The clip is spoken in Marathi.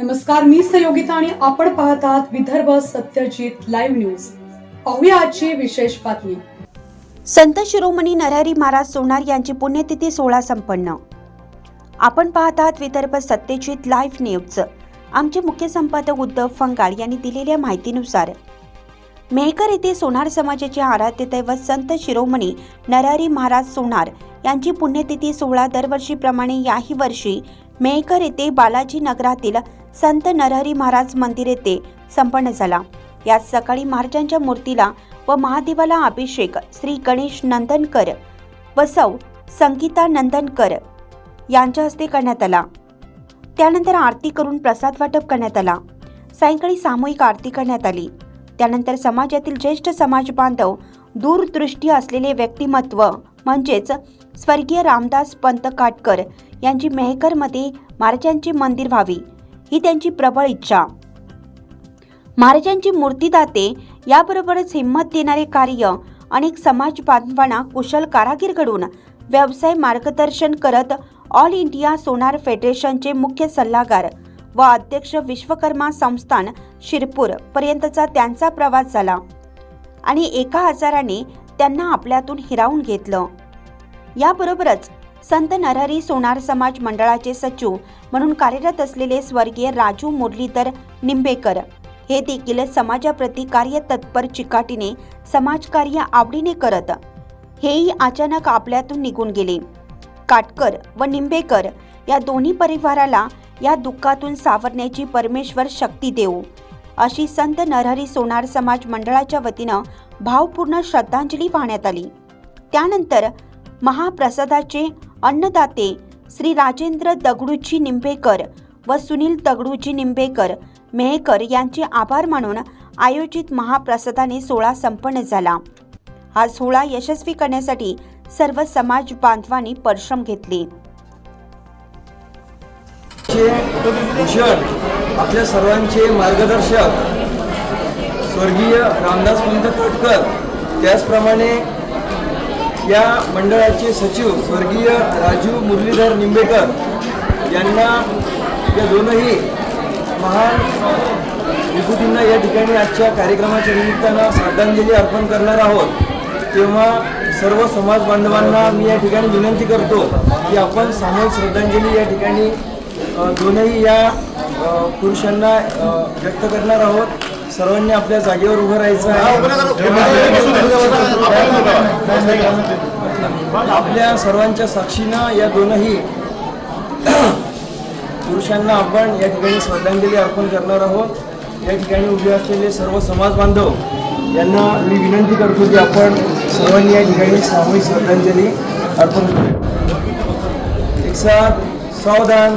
नमस्कार मी सहयोगिता आणि आपण पाहत आहात विदर्भ सत्यजित लाईव्ह न्यूज. पाहूया आजची विशेष बातमी. संत शिरोमणी नरहरी महाराज सोनार यांची पुण्यतिथी सोहळा संपन्न. आपण पाहत आहात विदर्भ सत्यजित लाईव्ह न्यूज. आमचे मुख्य संपादक उद्धव फंगाळ यांनी दिलेल्या माहितीनुसार मेहकर येथे सोनार समाजाचे आराध्य दैवत संत शिरोमणी नरहरी महाराज सोनार यांची पुण्यतिथी सोहळा दरवर्षीप्रमाणे याही वर्षी मेहकर येथे बालाजी नगरातील संत नरहरी महाराज मंदिर येथे संपन्न झाला. यात सकाळी महाराजांच्या मूर्तीला व महादेवाला अभिषेक श्री गणेश नंदनकर व सौ संगीता नंदनकर यांच्या हस्ते करण्यात आला. त्यानंतर आरती करून प्रसाद वाटप करण्यात आला. सायंकाळी सामूहिक आरती करण्यात आली. त्यानंतर समाजातील ज्येष्ठ समाज बांधव दूरदृष्टी असलेले व्यक्तिमत्व म्हणजेच स्वर्गीय रामदास पंत काटकर यांची मेहकरमध्ये महाराजांचे मंदिर व्हावी. ही त्यांची प्रबळ इच्छा. महाराजांची मूर्तीदाते याबरोबरच हिंमत देणारे कार्य अनेक समाज बांधवांना कुशल कारागीर घडून व्यवसाय मार्गदर्शन करत ऑल इंडिया सोनार फेडरेशनचे मुख्य सल्लागार व अध्यक्ष विश्वकर्मा संस्थान शिरपूर पर्यंतचा त्यांचा प्रवास झाला आणि एका आजाराने त्यांना आपल्यातून हिरावून घेतलं. याबरोबरच संत नरहरी सोनार समाज मंडळाचे सचिव म्हणून कार्यरत असलेले स्वर्गीय राजू मुरलीधर निंबेकर हे देखील समाजाप्रती कार्य तत्पर चिकाटीने समाजकार्य आवडीने करत हेही अचानक आपल्यातून निघून गेले. काटकर व निंबेकर या दोन्ही परिवाराला या दुःखातून सावरण्याची परमेश्वर शक्ती देऊ अशी संत नरहरी सोनार समाज मंडळाच्या वतीनं भावपूर्ण श्रद्धांजली वाहण्यात आली. त्यानंतर महाप्रसादाचे अन्नदाते श्री राजेंद्र दगडूजी निंबेकर व सुनील दगडूजी निंबेकर मेहकर यांचे आभार मानून आयोजित महाप्रसादाने सोहळा संपन्न झाला. हा सोहळा यशस्वी करण्यासाठी सर्व समाज बांधवांनी परिश्रम घेतले. आपल्या सर्वांचे मार्गदर्शक स्वर्गीय रामदास पंत तटकर त्याचप्रमाणे या मंडळाचे सचिव स्वर्गीय राजीव मुरलीधर निंबेकर यांना या दोनही महान विभूतींना या ठिकाणी आजच्या कार्यक्रमाच्या निमित्तानं श्रद्धांजली अर्पण करणार आहोत. तेव्हा सर्व समाज बांधवांना मी या ठिकाणी विनंती करतो की आपण सामूहिक श्रद्धांजली या ठिकाणी दोनही या पुरुषांना व्यक्त करणार आहोत. सर्वांनी आपल्या जागेवर उभं राहायचं आहे. आपल्या सर्वांच्या साक्षीनं या दोनही पुरुषांना आपण या ठिकाणी श्रद्धांजली अर्पण करणार आहोत. या ठिकाणी उभे असलेले सर्व समाज बांधव यांना मी विनंती करतो की आपण सर्वांनी या ठिकाणी सामूहिक श्रद्धांजली अर्पण करू एक साथ सावधान